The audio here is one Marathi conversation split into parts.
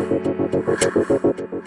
ありがとうございました。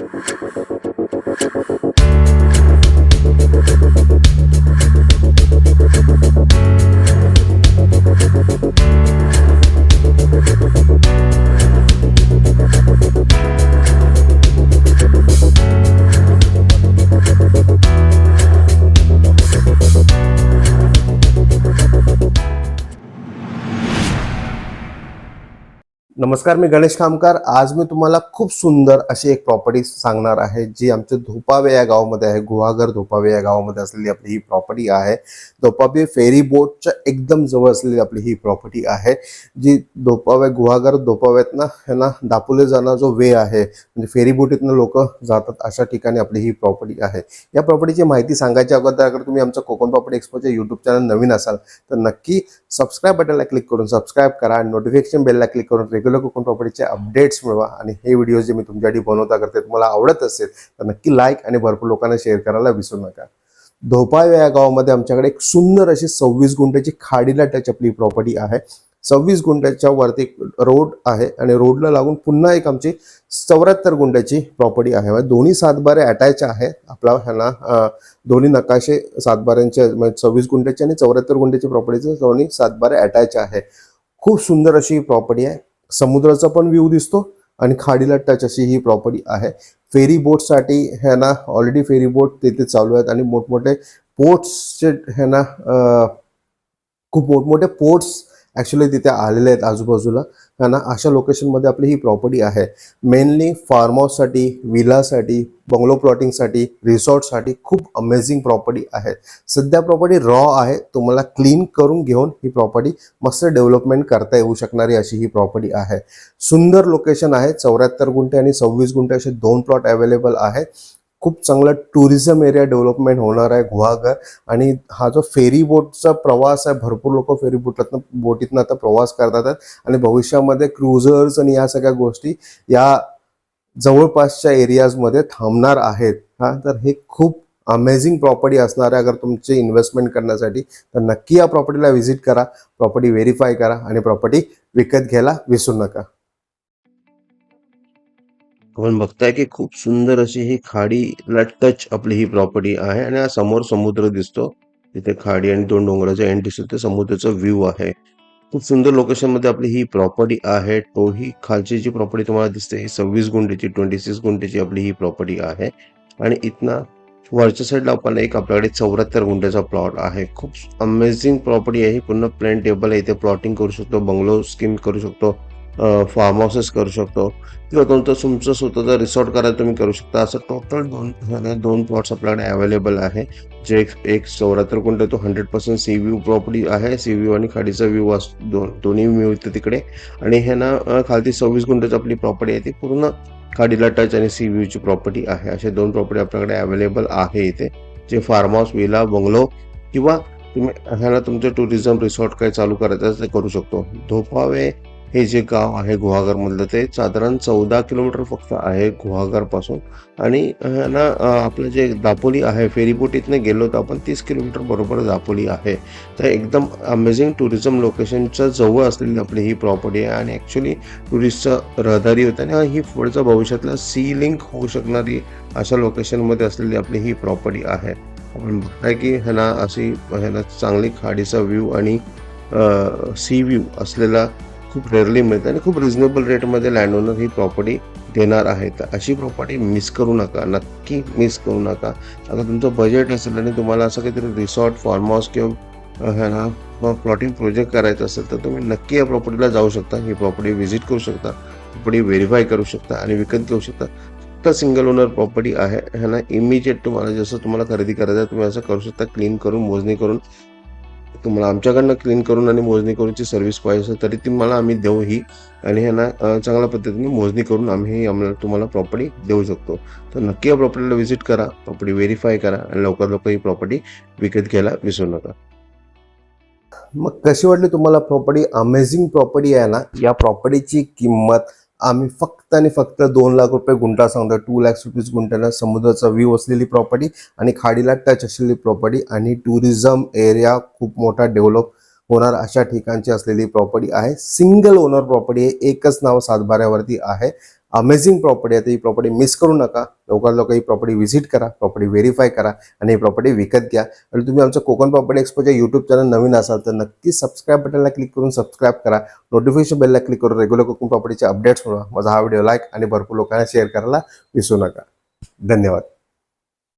नमस्कार मी गणेश खामकार. आज मी तुम्हाला खूप सुंदर अशी एक प्रॉपर्टी सांगणार आहे जी आमच्या धोपावे या गावामध्ये आहे. गुहागर धोपावे या गावामध्ये असलेली आपली ही प्रॉपर्टी आहे. धोपावे फेरी बोटच्या एकदम जवळ असलेली आपली ही प्रॉपर्टी आहे जी धोपावे गुहागर धोपाव्यात ना दापोले जाणं जो वे आहे म्हणजे फेरी बोटीतनं लोक जातात अशा ठिकाणी आपली ही प्रॉपर्टी आहे. या प्रॉपर्टीची माहिती सांगायच्या अगोदर अगर तुम्ही आमचं कोकण प्रॉपर्टी एक्सपोच्या युट्यूब चॅनल नवीन असाल तर नक्की सबस्क्राईब बटनला क्लिक करून सबस्क्राईब करा आणि नोटिफिकेशन बेलला क्लिक करून रेग्युलर कोकण प्रॉपर्टीचे अपडेट्स मिळवा आणि हे व्हिडिओ जे मी तुमच्यासाठी बनवता करते तुम्हाला आवडत असेल तर नक्की लाईक आणि भरपूर लोकांना शेअर करायला विसरू नका. धोपाव या गावामध्ये आमच्याकडे एक सुंदर अशी सव्वीस गुंठ्याची खाडीला टच आपली प्रॉपर्टी आहे. सव्वीस गुंठ्याच्या वरती रोड आहे आणि रोडला लागून पुन्हा एक आमची चौऱ्याहत्तर गुंठ्याची प्रॉपर्टी आहे. म्हणजे दोन्ही सातबारे अटॅच आहे. आपला ह्यांना दोन्ही नकाशे सातबाऱ्यांचे म्हणजे सव्वीस गुंठ्याची आणि चौऱ्याहत्तर गुंठ्याची प्रॉपर्टीचे दोन्ही सातबारे अटॅच आहे. खूप सुंदर अशी प्रॉपर्टी आहे. समुद्राचा पण व्ह्यू दिसतो आणि खाडीला टच अशी ही प्रॉपर्टी आहे. फेरी बोटसाठी है ना ऑलरेडी फेरी बोट तिथे चालू आहेत आणि मोठमोठे पोर्ट्सचे ह्या ना खूप मोठमोठे पोर्ट्स ॲक्च्युली तिथे आलेले आहेत आजूबाजूला. त्यांना अशा लोकेशनमध्ये आपली ही प्रॉपर्टी आहे. मेनली फार्म हाऊससाठी विलासाठी बंगलो प्लॉटिंगसाठी रिसॉर्टसाठी खूप अमेझिंग प्रॉपर्टी आहे. सध्या प्रॉपर्टी रॉ आहे. तुम्हाला क्लीन करून घेऊन ही प्रॉपर्टी मस्त डेव्हलपमेंट करता येऊ शकणारी अशी ही प्रॉपर्टी आहे. सुंदर लोकेशन आहे. चौऱ्याहत्तर गुंठे आणि सव्वीस गुंठे असे दोन प्लॉट अवेलेबल आहे. खूप चांगला टुरिझम एरिया डेव्हलपमेंट होणार आहे गुहागर. आणि हा जो फेरी बोटचा प्रवास आहे भरपूर लोक फेरी बोटातनं बोटीतनं आता प्रवास करतात. आणि भविष्यामध्ये क्रुझर्स आणि या सगळ्या गोष्टी या जवळपासच्या एरियाजमध्ये थांबणार आहेत. हा तर हे खूप अमेझिंग प्रॉपर्टी असणार आहे. अगर तुमची इन्व्हेस्टमेंट करण्यासाठी तर नक्की या प्रॉपर्टीला व्हिजिट करा प्रॉपर्टी व्हेरीफाय करा आणि प्रॉपर्टी विकत घ्यायला विसरू नका. आपण बघताय की खूप सुंदर अशी ही खाडीला टच आपली ही प्रॉपर्टी आहे आणि हा समोर समुद्र दिसतो. तिथे खाडी आणि दोन डोंगराचा एंड दिसतो. ते समुद्राचा व्ह्यू आहे. खूप सुंदर लोकेशनमध्ये आपली ही प्रॉपर्टी आहे. तो ही खालची जी प्रॉपर्टी तुम्हाला दिसते ही सव्वीस गुंठेची ट्वेंटी सिक्स गुंठेची आपली ही प्रॉपर्टी आहे. आणि इथनं वरच्या साईडला आपण एक आपल्याकडे चौऱ्याहत्तर गुंठ्याचा प्लॉट आहे. खूप अमेझिंग प्रॉपर्टी आहे. पूर्ण प्लेन टेबल आहे. इथे प्लॉटिंग करू शकतो बंगलो स्कीम करू शकतो. फार्म हाऊसेस करू शकतो. किंवा तुमचं तुमचं स्वतःचा रिसॉर्ट करायला तुम्ही करू शकता. असं टोटल दोन दोन प्लॉट्स आपल्याकडे अवेलेबल आहे. जे एक एक चौऱ्याहत्तर कुंट तो hundred percent sea view property आहे. सी व्ह्यू आणि खाडीचा व्ह्यू अस दोन दोन्ही व्ह्यू तिकडे. आणि हे ना खालती सव्वीस गुंठेची आपली प्रॉपर्टी आहे ती पूर्ण खाडीला टच आणि सी व्ह्यूची प्रॉपर्टी आहे. असे दोन प्रॉपर्टी आपल्याकडे अवेलेबल आहे इथे. जे फार्म हाऊस विला बंगलो किंवा तुम्ही ह्याला तुमचं टुरिझम रिसॉर्ट काही चालू करायचं असेल ते करू शकतो. धोपावे हे जे गाव आहे गुहागरमधलं ते साधारण चौदा किलोमीटर फक्त आहे गुहागरपासून. आणि ना आपलं जे दापोली आहे फेरीबोट इथनं गेलो तर आपण तीस किलोमीटर बरोबर दापोली आहे. तर एकदम अमेझिंग टुरिझम लोकेशनच्या जवळ असलेली आपली ही प्रॉपर्टी आहे आणि ॲक्च्युली टुरिस्टचं रहदारी होते आणि ही पुढचं भविष्यातला सी लिंक होऊ शकणारी अशा लोकेशनमध्ये असलेली आपली ही प्रॉपर्टी आहे. आपण बघताय की ह्याला अशी ह्याला चांगली खाडीचा व्ह्यू आणि सी व्ह्यू असलेला खूप रेअरली मिळते आणि खूप रिझनेबल रेटमध्ये लँड ओनर ही प्रॉपर्टी देणार आहे अशी प्रॉपर्टी मिस करू नका नक्की मिस करू नका. आता तुमचं बजेट असेल आणि तुम्हाला असं काहीतरी रिसॉर्ट फार्म हाऊस किंवा ना प्लॉटिंग प्रोजेक्ट करायचं असेल तर तुम्ही नक्की या प्रॉपर्टीला जाऊ शकता. ही प्रॉपर्टी व्हिजिट करू शकता प्रॉपर्टी व्हेरीफाय करू शकता आणि विकत घेऊ शकता. फक्त सिंगल ओनर प्रॉपर्टी आहे. ह्या ना इमिजिएट तुम्हाला जसं तुम्हाला खरेदी करायचं आहे तुम्ही असं करू शकता. क्लीन करून मोजणी करून तुम्हाला आमच्याकडनं क्लीन करून आणि मोजणी करूनची सर्व्हिस पाहिजे असेल तरी ती मला आम्ही देऊ ही. आणि ह्यांना चांगल्या पद्धतीने मोजणी करून आम्ही ही आम्हाला तुम्हाला प्रॉपर्टी देऊ शकतो. तर नक्की या प्रॉपर्टीला व्हिजिट करा प्रॉपर्टी व्हेरीफाय करा आणि लवकर लवकर ही प्रॉपर्टी विकत घ्यायला विसरू नका. मग कशी वाटली तुम्हाला प्रॉपर्टी अमेझिंग प्रॉपर्टी आहे ना? या प्रॉपर्टीची किंमत आम्ही फक्त आणि फक्त दोन लाख रुपये गुंठा सांगतो टू लॅक्स रुपीज गुंठ्याला समुद्राचा व्ह्यू असलेली प्रॉपर्टी आणि खाडीला टच असलेली प्रॉपर्टी आणि टुरिझम एरिया खूप मोठा डेव्हलप होणार अशा ठिकाणची असलेली प्रॉपर्टी आहे. सिंगल ओनर प्रॉपर्टी आहे. एकच नाव सातबाऱ्यावरती आहे. अमेझिंग प्रॉपर्टी आहे. तर ही प्रॉपर्टी मिस करू नका. लवकरात लवकर ही प्रॉपर्टी व्हिजिट करा. प्रॉपर्टी व्हेरीफाय करा आणि ही प्रॉपर्टी विकत घ्या. आणि तुम्ही आमचं कोकण प्रॉपर्टी एक्सपोच्या यूट्यूब चॅनल नवीन असाल तर नक्की सबस्क्राईब बटनला क्लिक करून सबस्क्राईब करा. नोटिफिकेशन बेलला क्लिक करून रेग्युलर कोकण प्रॉपर्टीचे अपडेट्स मिळवा माझा हा व्हिडिओ लाईक आणि भरपूर लोकांना शेअर करायला विसरू नका. धन्यवाद.